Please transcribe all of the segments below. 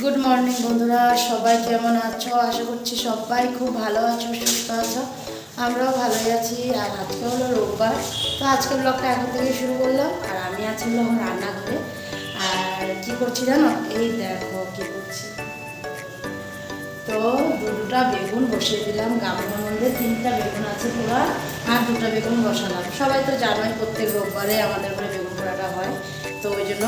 Good morning বন্ধুরা। সবাই কেমন আছো? আশা করছি সবাই খুব ভালো আছো, সুস্থ আছো। আমরাও ভালোই আছি। আর আজকে হলো রোববার। তো আজকে ব্লগটা এখন থেকে শুরু করলাম। আর আমি আছি আমার রান্নাঘরে। আর কি করছি জানো? এই দেখো কি করছি। তো দুটা বেগুন বসিয়ে দিলাম। গামলার মধ্যে তিনটা বেগুন আছে পুরো আর দুটা বেগুন বসালাম। সবাই তো জানোই প্রত্যেক রোববারে আমাদের ঘরে বেগুন পোড়াটা হয়। তো ওই জন্য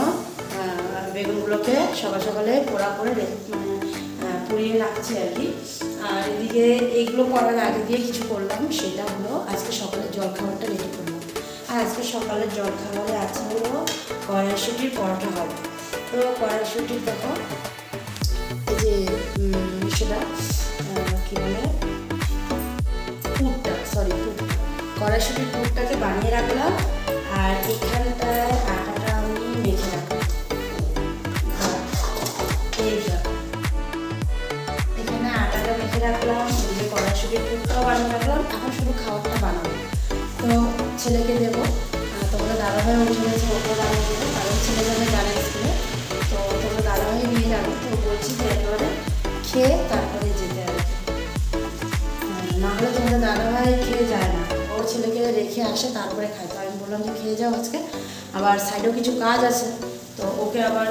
বেগুনগুলোকে সকাল সকালে পোড়া করে মানে পুড়িয়ে রাখছি আর কি। আর এদিকে এইগুলো করার আগে দিয়ে কিছু করলাম, সেটা হলো আজকে সকালের জল খাবারটা রেডি করলাম। আর আজকে সকালের জল খাবারে আছে হলো কড়াইশুটির পরোটা হবে। তো কড়াইশুটির দেখো, এই যে সেটা কি বলে, পুরটা সরি পুর কড়াইশুটির পুরটাকে বানিয়ে রাখলাম, আর এখানটায় কড়াইশুটির পুরটাও বানিয়ে রাখলাম এখন শুধু খাবারটা বানাবো। তো ছেলেকে দেবো। তোমরা দাদাভাই উঠে গেছে, ওকে দেবো। কারণ ছেলে যাবে গানে স্কুলে। তো তোমরা দাদাভাই নিয়ে যাবে। তো বলছি যে, একেবারে খেয়ে তারপরে যেতে হবে। না হলে তোমাদের দাদাভাই খেয়ে যায় না। ওর ছেলেকে রেখে আসে, তারপরে খায়। তো আমি বললাম যে, খেয়ে যাও আজকে। আবার সাইডেও কিছু কাজ আছে। তো ওকে আবার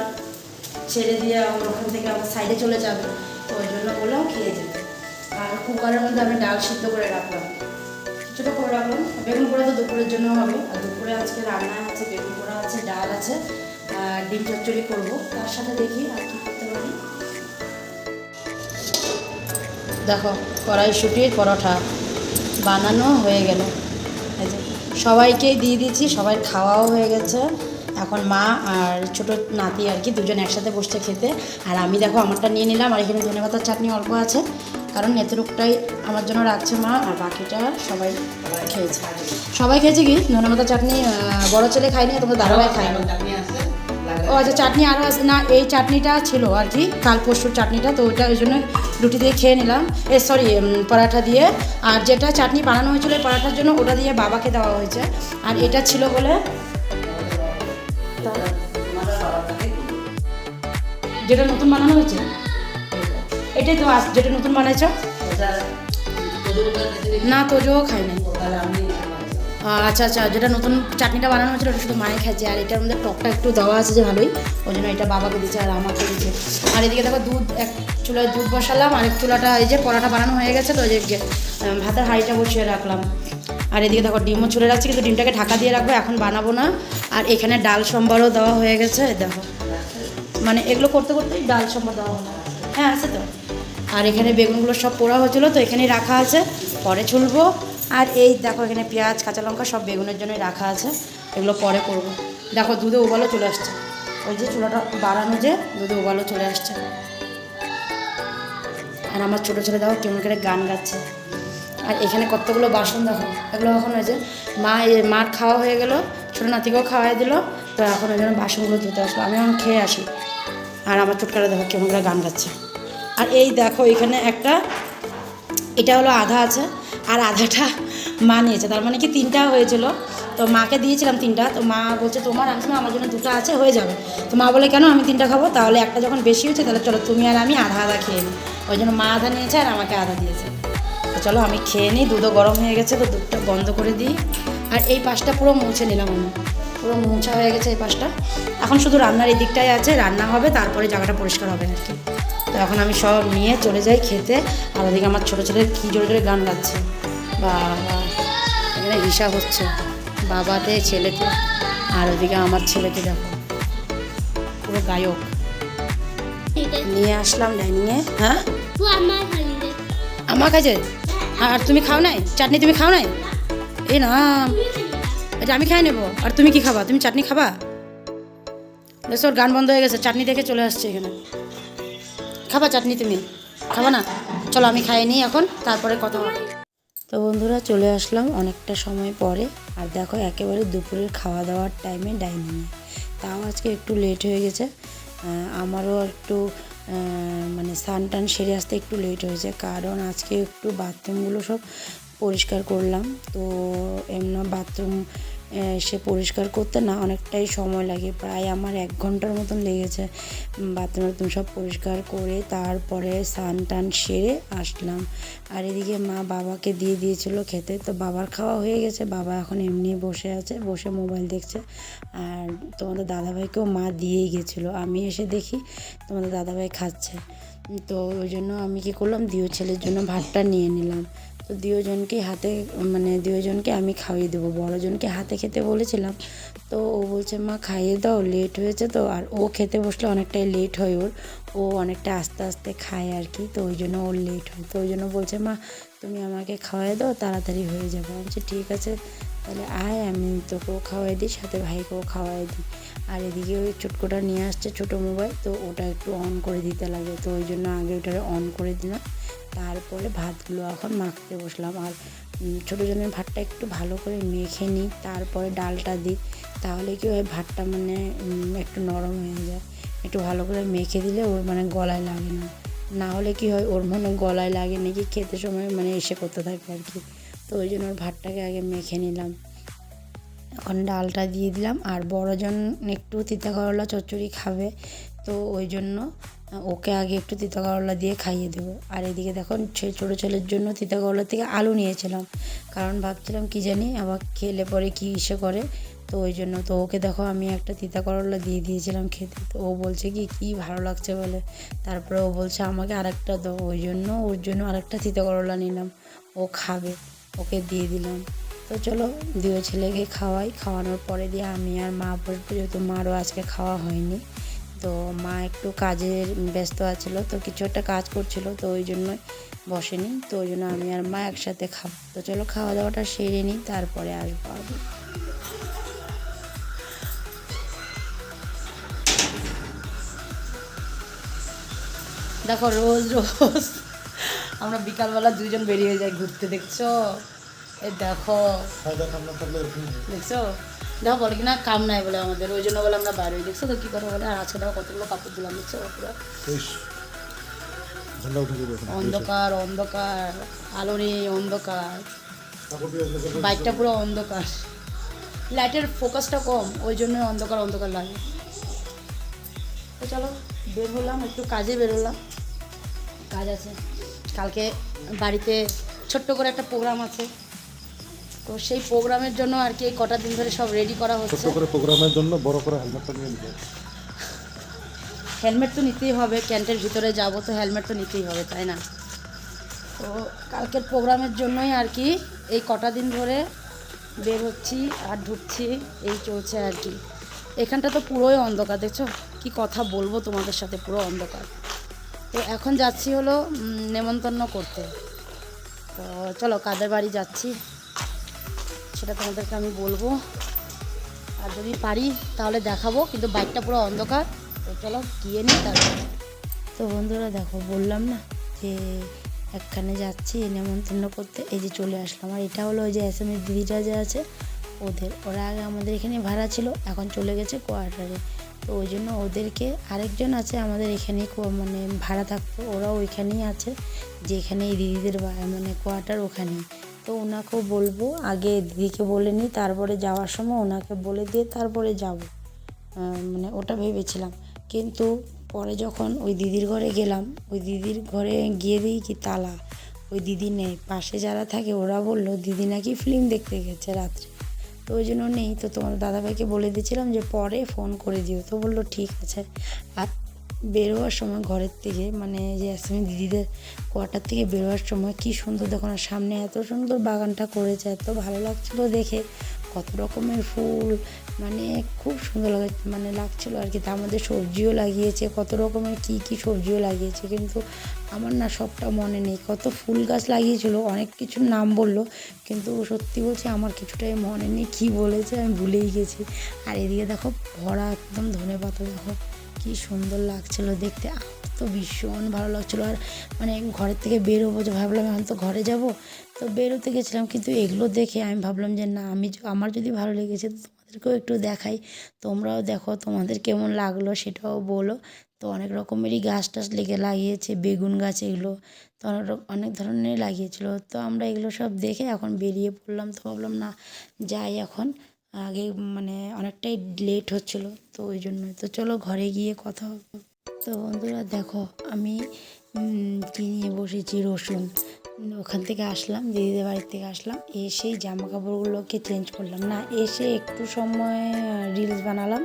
ছেড়ে দিয়ে ওখান থেকে আবার সাইডে চলে যাবে। তো ওই জন্য বললাম, খেয়ে যেতে। আর কুকারের মধ্যে আমি ডাল সিদ্ধ করে রাখলাম। কিছুটা করে রাখলাম। বেগুন পোড়া তো দুপুরের জন্য হবে। আর দুপুরে আজকে রান্না আছে, বেগুন পোড়া আছে, ডাল আছে ডিম চচ্চড়ি করব। তার সাথে দেখি আর কি করতে পারি। দেখো কড়াইশুটির পরোটা বানানো হয়ে গেল। যে সবাইকেই দিয়ে দিয়েছি, সবাই খাওয়াও হয়ে গেছে। এখন মা আর ছোট নাতি আর কি দুজন একসাথে বসছে খেতে। আর আমি দেখো, আমারটা নিয়ে নিলাম। আর এখানে ধনে পাতার চাটনি অল্প আছে। কারণ এতটুকটাই আমার জন্য রাখছে মা, আর বাকিটা সবাই খেয়েছে। সবাই খেয়েছে কি? ধনে পাতার চাটনি বড় ছেলে খায়নি তোমার দাদাভাই খায়নি। ও আচ্ছা চাটনি আরও আছে। না, এই চাটনিটা ছিল আর কি, কাল পরশুর চাটনিটা, তো ওইটা ওই জন্য রুটি দিয়ে খেয়ে নিলাম। এ সরি পরাঠা দিয়ে। আর যেটা চাটনি বানানো হয়েছিল এই পরাঠার জন্য, ওটা দিয়ে বাবাকে দেওয়া হয়েছে। আর এটা ছিল বলে যেটা নতুন বানানো হয়েছে? এটাই তো যেটা নতুন বানাইছ? না, তোজও খাই নাই। আচ্ছা আচ্ছা যেটা নতুন চাটনিটা বানানো হয়েছিল, ওটা শুধু মায়ে খাইছে। আর এটার মধ্যে টকটা একটু দেওয়া আছে যে ভালোই, ওই জন্য এটা বাবাকে দিচ্ছে আর আমাকে দিচ্ছে আর এদিকে দেখো দুধ, এক চুলায় দুধ বসালাম, আর এক চুলাটা, এই যে পরোটা বানানো হয়ে গেছে তো যে ভাতের হাঁড়িটা বসিয়ে রাখলাম। আর এদিকে দেখো ডিমও ছুলে রাখছি, কিন্তু ডিমটাকে ঢাকা দিয়ে রাখব, এখন বানাবো না। আর এখানে ডাল সম্বারও দেওয়া হয়ে গেছে দেখো। মানে এগুলো করতে করতেই ডাল সম্বার দেওয়া হ্যাঁ আছে তো? আর এখানে বেগুনগুলো সব পোড়া হয়েছিলো, তো এখানেই রাখা আছে। পরে ছুলবো। আর এই দেখো এখানে পেঁয়াজ, কাঁচা লঙ্কা সব বেগুনের জন্যই রাখা আছে। এগুলো পরে করব। দেখো দুধে উবালও চলে আসছে। ওই যে চুলাটা বাড়ানো যে, দুধে উবালও চলে আসছে। আর আমার ছোটো ছেলে দেখো কেমন করে গান গাচ্ছে। আর এখানে কতগুলো বাসন দেখো, এগুলো এখন ওই যে মা মার খাওয়া হয়ে গেল, ছোটো নাতিকেও খাওয়াই দিল, তো এখন ওই জন্য বাসনগুলো ধুতে আসলো। আমি এখন খেয়ে আসি। আর আমার ছোটকারা দেখো কেমন করে গান গাচ্ছে। আর এই দেখো, এখানে একটা, এটা হলো আধা আছে, আর আধাটা মা নিয়েছে। তার মানে কি তিনটা হয়েছিল। তো মাকে দিয়েছিলাম তিনটা। তো মা বলছে, তোমার না, আমার জন্য দুটো আছে, হয়ে যাবে। তো মা বলে, কেন আমি তিনটা খাব? তাহলে একটা যখন বেশি হয়েছে তাহলে চলো তুমি আর আমি আধা আধা খেয়ে নিই ওই জন্য মা আধা নিয়েছে আর আমাকে আধা দিয়েছে। তো চলো, আমি খেয়ে নিই, দুধও গরম হয়ে গেছে, তো দুধটা বন্ধ করে দিই। আর এই পাশটা পুরো মুছে নিলাম আমি। পুরো মোছা হয়ে গেছে এই পাশটা। এখন শুধু রান্নার এই দিকটাই আছে, রান্না হবে, তারপরে জায়গাটা পরিষ্কার হবে আর কি এখন আমি সব নিয়ে চলে যাই খেতে। আর ওদিকে আমার ছোটো ছেলে কী জোরে জোরে গান গাচ্ছে। বাবা, এখানে হিসাব হচ্ছে। বাবাতে, ছেলেতে। আর ওদিকে আমার ছেলেকে দেখো। পুরো গায়ক। নিয়ে আসলাম ডাইনিংয়ে। হ্যাঁ? আমার কাছে? আর তুমি খাও নাই? চাটনি তুমি খাও নাই? এই না। এটা আমি খাই নেব। আর তুমি কি খাবা? তুমি চাটনি খাবা? ওর গান বন্ধ হয়ে গেছে। চাটনি দেখে চলে আসছে এখানে। খাবা চাটনি তুমি। খাবা না? চলো আমি খাই নিই এখন, তারপরে কথা হবে। তো বন্ধুরা, চলে আসলাম অনেকটা সময় পরে। আর দেখো, একেবারে দুপুরের খাওয়া দাওয়ার টাইমে ডাইনিংয়ে তাও আজকে একটু লেট হয়ে গেছে। আমারও একটু মানে স্নান টান সেরে আসতে একটু লেট হয়েছে। কারণ আজকে একটু বাথরুমগুলো সব পরিষ্কার করলাম। তো এমন বাথরুম সে পরিষ্কার করতে না অনেকটাই সময় লাগে। প্রায় আমার এক ঘণ্টার মতন লেগেছে। বাথরুম টাথরুম সব পরিষ্কার করে তারপরে স্নান টান সেরে আসলাম। আর এদিকে মা বাবাকে দিয়ে দিয়েছিল খেতে। তো বাবার খাওয়া হয়ে গেছে। বাবা এখন এমনি বসে আছে, বসে মোবাইল দেখছে। আর তোমাদের দাদাভাইকেও মা দিয়েই গেছিল। আমি এসে দেখি তোমাদের দাদাভাই খাচ্ছে। তো ওই জন্য আমি কী করলাম? দিও ছেলের জন্য ভাতটা নিয়ে নিলাম। তো দুজনকে হাতে মানে দুজনকে আমি খাইয়ে দেবো। বড়জনকে হাতে খেতে বলেছিলাম। তো ও বলছে, মা, খাইয়ে দাও লেট হয়েছে তো। আর ও খেতে বসলে অনেকটাই লেট হয় ওর। ও অনেকটা আস্তে আস্তে খায় আর কি, তো ওই জন্য ওর লেট হয়। তো ওই জন্য বলছে, মা, তুমি আমাকে খাওয়াই দাও, তাড়াতাড়ি হয়ে যাবে। বলছে, ঠিক আছে, তাহলে আয়, আমি তোকেও খাওয়াই দিই, সাথে ভাইকেও খাওয়াই দিই। আর এদিকে ওই চুটকোটা নিয়ে আসছে ছোটো মোবাইল, তো ওটা একটু অন করে দিতে লাগে। তো ওই জন্য আগে ওটা অন করে দিলাম। তারপরে ভাতগুলো এখন মাখতে বসলাম। আর ছোটো জনের ভাতটা একটু ভালো করে মেখে নিই, তারপরে ডালটা দিই। তাহলে কি হয়, ভাতটা মানে একটু নরম হয়ে যায়। একটু ভালো করে মেখে দিলে ওর মানে গলায় লাগে না। না হলে কি হয়, ওর মনে গলায় লাগে নাকি খেতে সময় মানে এসে করতে থাকে আর কি। তো ওই জন্য ওর ভাতটাকে আগে মেখে নিলাম। এখন ডালটা দিয়ে দিলাম। আর বড়জন একটু তিতা করলা চচ্চড়ি খাবে, তো ওই জন্য ওকে আগে একটু তিতা করলা দিয়ে খাইয়ে দেবো। আর এদিকে দেখো ছে ছোটো ছেলের জন্য তিতা করলা থেকে আলু নিয়েছিলাম। কারণ ভাবছিলাম কি জানি, আবার খেলে পরে কী ইসে করে। তো ওই জন্য, তো ওকে দেখো আমি একটা তিতা করলা দিয়ে দিয়েছিলাম খেতে। তো ও বলছে কি, কী ভালো লাগছে বলে। তারপরে ও বলছে, আমাকে আরেকটা দাও। ওই জন্য, ওর জন্য আরেকটা তিতা করলা নিলাম। ও খাবে, ওকে দিয়ে দিলাম। তো চলো দুই ছেলেকে খাওয়াই। খাওয়ানোর পরে দিয়ে আমি আর মা বসবো, যেহেতু মারও আজকে খাওয়া হয়নি। তো মা একটু কাজের ব্যস্ত আছিল তো কিছু একটা কাজ করছিল তো ওই জন্যই বসেনি তো ওই জন্য আমি আর মা একসাথে খাব তো চলো খাওয়া দাওয়াটা সেরে নিই তারপরে আসব আবার। দেখো রোজ রোজ আমরা বিকালবেলা দুজন বেরিয়ে যাই ঘুরতে দেখছ? এই দেখো। দেখছ? দেখো বলে কিনা কাম নাই বলে আমাদের ওই জন্য বলে আমরা বাইরে। দেখছ তো কী করে বলে? আর আজকে দেখো কতগুলো কাপড় দিলাম দেখছ পুরো অন্ধকার অন্ধকার আলো নেই অন্ধকার। বাইকটা পুরো অন্ধকার। লাইটের ফোকাসটা কম ওই জন্যই অন্ধকার অন্ধকার লাগে। তো চলো বের হলাম একটু কাজে বেরোলাম কাজ আছে। কালকে বাড়িতে ছোট্ট করে একটা প্রোগ্রাম আছে। তো সেই প্রোগ্রামের জন্য আর কি এই কটা দিন ধরে সব রেডি করা হচ্ছে। ছোট্ট করে প্রোগ্রামের জন্য বড় করে হেলমেটটা নিয়ে নিতে। হেলমেট তো নিতেই হবে ক্যান্টের ভিতরে যাব তো হেলমেট তো নিতেই হবে তাই না? তো কালকের প্রোগ্রামের জন্যই আর কি এই কটা দিন ধরে বের হচ্ছি আর ঢুকছি এই চলছে আর কি। এখানটা তো পুরোই অন্ধকার দেখছ? কি কথা বলব তোমাদের সাথে পুরো অন্ধকার। তো এখন যাচ্ছি হলো নেমন্তন্ন করতে। তো চলো কাদের বাড়ি যাচ্ছি? সেটা তোমাদেরকে আমি বলব। আর যদি পারি, তাহলে দেখাবো, কিন্তু বাইকটা পুরো অন্ধকার। তো চলো গিয়ে নিই তারপরে। তো বন্ধুরা, দেখো, বললাম না যে একখানে যাচ্ছি নেমন্তন্ন করতে। এই যে চলে আসলাম। আর এটা হলো ওই যে এস এম এর দিদিটা যে আছে, ওদের, ওরা আগে আমাদের এখানে ভাড়া ছিল, এখন চলে গেছে কোয়ার্টারে। তো ওই জন্য ওদেরকে আরেকজন আছে আমাদের এখানে মানে ভাড়া থাকতো, ওরাও ওইখানেই আছে, যেখানে এই দিদিদের মানে কোয়ার্টার ওখানেই। তো ওনাকেও বলব। আগে দিদিকে বলে নিই, তারপরে যাওয়ার সময় ওনাকে বলে দিয়ে তারপরে যাব। মানে ওটা ভেবেছিলাম। কিন্তু পরে যখন ওই দিদির ঘরে গেলাম, ওই দিদির ঘরে গিয়ে দিই কি তালা। ওই দিদি নেই। পাশে যারা থাকে ওরা বলল, দিদি নাকি ফিল্ম দেখতে গেছে রাত্রে। তো ওই জন্য নেই। তো তোমার দাদাভাইকে বলে দিয়েছিলাম যে পরে ফোন করে দিও। তো বলল, ঠিক আছে। আর বেরোয়ার সময় ঘরের থেকে মানে যে আসমি দিদিদের কোয়ার্টার থেকে বেরোয়ার সময় কি সুন্দর দেখো না, সামনে এত সুন্দর বাগানটা করেছে, এত ভালো লাগছিল দেখে, কত রকমের ফুল মানে খুব সুন্দর লাগে মানে লাগছিল আর কি, তার মধ্যে সবজিও লাগিয়েছে, কত রকমের কী কী সবজিও লাগিয়েছে, কিন্তু আমার না সবটা মনে নেই, কত ফুল গাছ লাগিয়েছিল, অনেক কিছুর নাম বলল, কিন্তু সত্যি বলছি আমার কিছুটাই মনে নেই, কী বলেছে আমি ভুলেই গেছি, আর এদিকে দেখো ভরা একদম ধনে পাতা দেখো। কি সুন্দর লাগছিল দেখতে। তো ভীষণ ভালো লাগছিল। আর মানে ঘরের থেকে বেরোবো যে ভাবলাম এখন তো ঘরে যাব। তো বেরোতে গেছিলাম কিন্তু এগুলো দেখে আমি ভাবলাম যে না, আমি আমার যদি ভালো লেগেছে তো তোমাদেরকেও একটু দেখাই। তোমরাও দেখো তোমাদের কেমন লাগল সেটাও বলো। তো অনেক রকমেরই গাছ টাছ লেগে লাগিয়েছে, বেগুন গাছ এগুলো তো অনেক অনেক ধরনের লাগিয়েছিলো। তো আমরা এগুলো সব দেখে এখন বেরিয়ে পড়লাম। তো ভাবলাম না, যাই এখন। আগে মানে অনেকটাই লেট হচ্ছিল তো ওই জন্যই। তো চলো ঘরে গিয়ে কথা হবে। তো বন্ধুরা দেখো আমি উম, কি নিয়ে বসেছি? রসুন। ওখান থেকে আসলাম দিদিদের বাড়ির থেকে আসলাম। এসেই জামা কাপড়গুলোকে চেঞ্জ করলাম। না এসে একটু সময় রিলস বানালাম।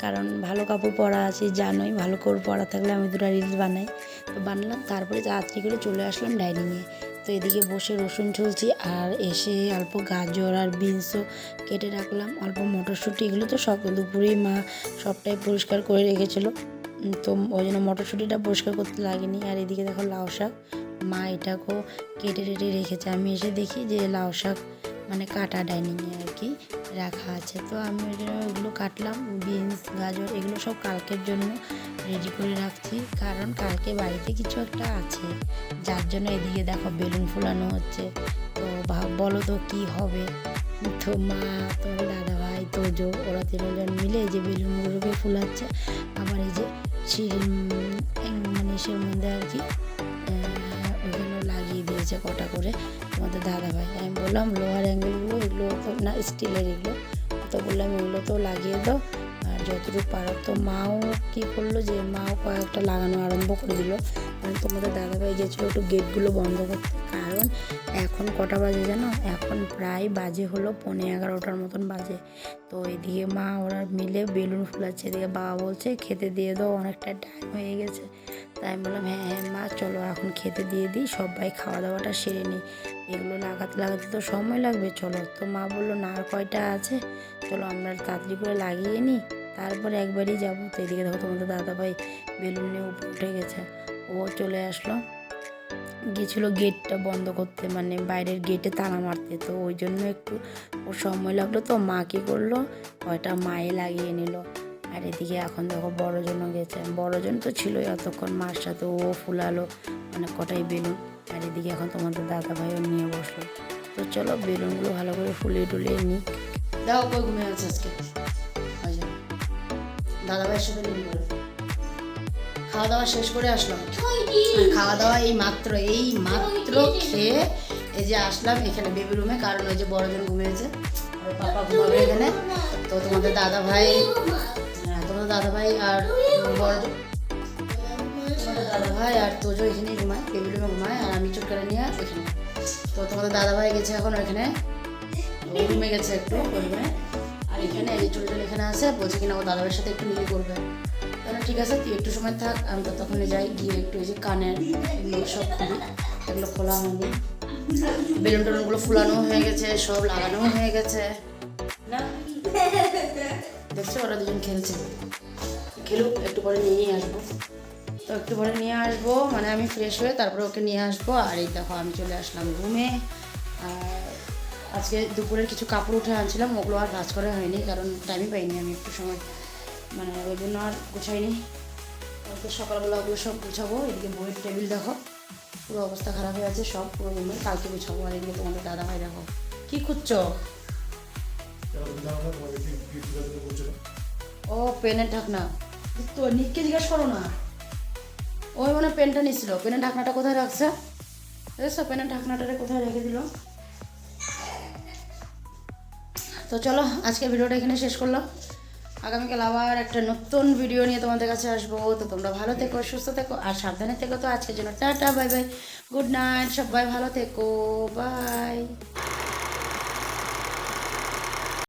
কারণ ভালো কাপড় পরা আছে জানোই ভালো কাপড় পরা থাকলে আমি দুটো রিলস বানাই। তো বানালাম তারপরে তাড়াতাড়ি করে চলে আসলাম ডাইনিংয়ে তো এদিকে বসে রসুন ছুলছি আর এসে অল্প গাজর আর বিনসও কেটে রাখলাম। অল্প মটরশুঁটি, এগুলো তো সব দুপুরেই মা সবটাই পরিষ্কার করে রেখেছিলো। তো ওই জন্য মটরশুঁটিটা পরিষ্কার করতে লাগেনি। আর এদিকে দেখো লাউ শাক, মা এটাকেও কেটে টেটে রেখেছে। আমি এসে দেখি যে লাউ শাক মানে কাটা ডাইনিংয়ে আর কি রাখা আছে। তো আমি ওইটা- ওগুলো কাটলাম, বিনস, গাজর, এগুলো সব কালকের জন্য রেডি করে রাখছি। কারণ কালকে বাড়িতে কিছু একটা আছে। যার জন্য এদিকে দেখো বেলুন ফুলানো হচ্ছে। তো বলো তো কী হবে? তো মা, তোর দাদা ভাই তোজো, ওরা তিনজন মিলে এই যে বেলুনগুলোকে ফুলাচ্ছে। আবার এই যে সিঁড়ি মানে সে মধ্যে আর কি ওইগুলো লাগিয়ে দিয়েছে কটা করে আমাদের দাদা ভাই আমি বললাম, লোহার অ্যাঙ্গেলগুলো এগুলো তো না স্টিলের এগুলো। তো বললাম, এগুলো তো লাগিয়ে দাও। যতটুকু পারো। তো মাও কী করল যে, মাও কয়েকটা লাগানো আরম্ভ করে দিল। কারণ তোমাদের দাদাভাই গেছিল একটু গেটগুলো বন্ধ করতে। কারণ এখন কটা বাজে জানো? এখন প্রায় বাজে হলো পৌনে এগারোটার মতন বাজে। তো এদিকে মা ওরা মিলে বেলুন ফুলাচ্ছে এদিকে বাবা বলছে, খেতে দিয়ে দাও, অনেকটা টাইম হয়ে গেছে। তাই আমি বললাম হ্যাঁ হ্যাঁ মা, চলো, এখন খেতে দিয়ে দিই, সবাই খাওয়া দাওয়াটা সেরে নিই। এগুলো লাগাতে লাগাতে তো সময় লাগবে। চলো, তো মা বলল, না, আর কয়টা আছে? চলো, আমরা তাড়াতাড়ি করে লাগিয়ে নিই। তারপরে একবারই যাব। তো এদিকে দেখো তোমাদের দাদাভাই বেলুন নিয়ে উঠে গেছে। ও চলে আসলো। গেছিল গেটটা বন্ধ করতে মানে বাইরের গেটে তালা মারতে। তো ওই জন্য একটু ওর সময় লাগল। তো মা কী করল? কয়টা মায়ে লাগিয়ে নিল। আর এদিকে এখন দেখো বড়জনও গেছে। বড়জন তো ছিলই অতক্ষণ মার সাথে। ও ফুলালো মানে কটাই বেলুন। আর এদিকে এখন তোমাদের দাদা ভাইও নিয়ে বসল। তো চলো বেলুনগুলো ভালো করে ফুলিয়ে টুলিয়ে নিই। দাও কই ঘুমিয়ে আছে আজকে। দাদা ভাইয়ের সাথে নিয়ে করে খাওয়া দাওয়া শেষ করে আসলাম। খাওয়া দাওয়া এই মাত্র এই মাত্র খেয়ে এই যে আসলাম এখানে বেবি রুমে কারণ ওই যে বড়জন ঘুমিয়েছে। আর পাপা ঘুমাবে এখানে। তো তোমাদের দাদা ভাই হ্যাঁ তোমাদের দাদা ভাই আর বড় তোমাদের দাদা ভাই আর তোজো এখানেই ঘুমায় বেবি রুমে ঘুমায় আর আমি চুটকারে নিয়ে এখানে। তো তোমাদের দাদা ভাই গেছে এখন ওইখানে। রুমে গেছে একটু ওই এখানে, এই ছোটো ছোটো এখানে আছে, বলছে কিনা ও দাদা ভাইয়ের সাথে একটু নিয়ে করবে। তাহলে ঠিক আছে, তুই একটু সময় থাক, আমি তো তখন যাই, গিয়ে একটু এই যে কানের সব খুলি, এগুলো খোলা হয়নি বেলুন টেলুনগুলো ফুলানো হয়ে গেছে, সব লাগানো হয়ে গেছে। দেখছ, ওরা দুজন খেলছে। খেলুক, একটু পরে নিয়েই আসব। তো একটু পরে নিয়ে আসব মানে আমি ফ্রেশ হয়ে তারপরে ওকে নিয়ে আসব। আর এই দেখো, আমি চলে আসলাম রুমে আর আজকে দুপুরের কিছু কাপড় উঠে আনছিলাম, ওগুলো আর ভাজ করা হয়নি, কারণ টাইমই পাইনি আমি একটু সময়। মানে ওই জন্য আর গুছাইনি। তো সকালবেলা ওগুলো সব গুছাবো, এদিকে বইয়ের টেবিল দেখো, পুরো অবস্থা খারাপ হয়ে আছে, সব পুরো রুমে, কালকে গুছাবো, আর এদিকে তোমাদের দাদা ভাই দেখো। কি খুঁজছো? ও, পেনের ঢাকনা। তো নিককে জিজ্ঞেস করো না। ওই মানে পেনটা নিছিল, পেনের ঢাকনাটা কোথায় রাখছে? দেখছ পেনের ঢাকনাটা কোথায় রেখে দিল? তো চলো, আজকের ভিডিওটা এখানে শেষ করলাম। আগামীকাল আবার একটা নতুন ভিডিও নিয়ে তোমাদের কাছে আসব। তো তোমরা ভালো থেকো, সুস্থ থেকো, আর সাবধানে থেকো। তো আজকের জন্য tata, bye bye, good night, সবাই ভালো থেকো, বাই।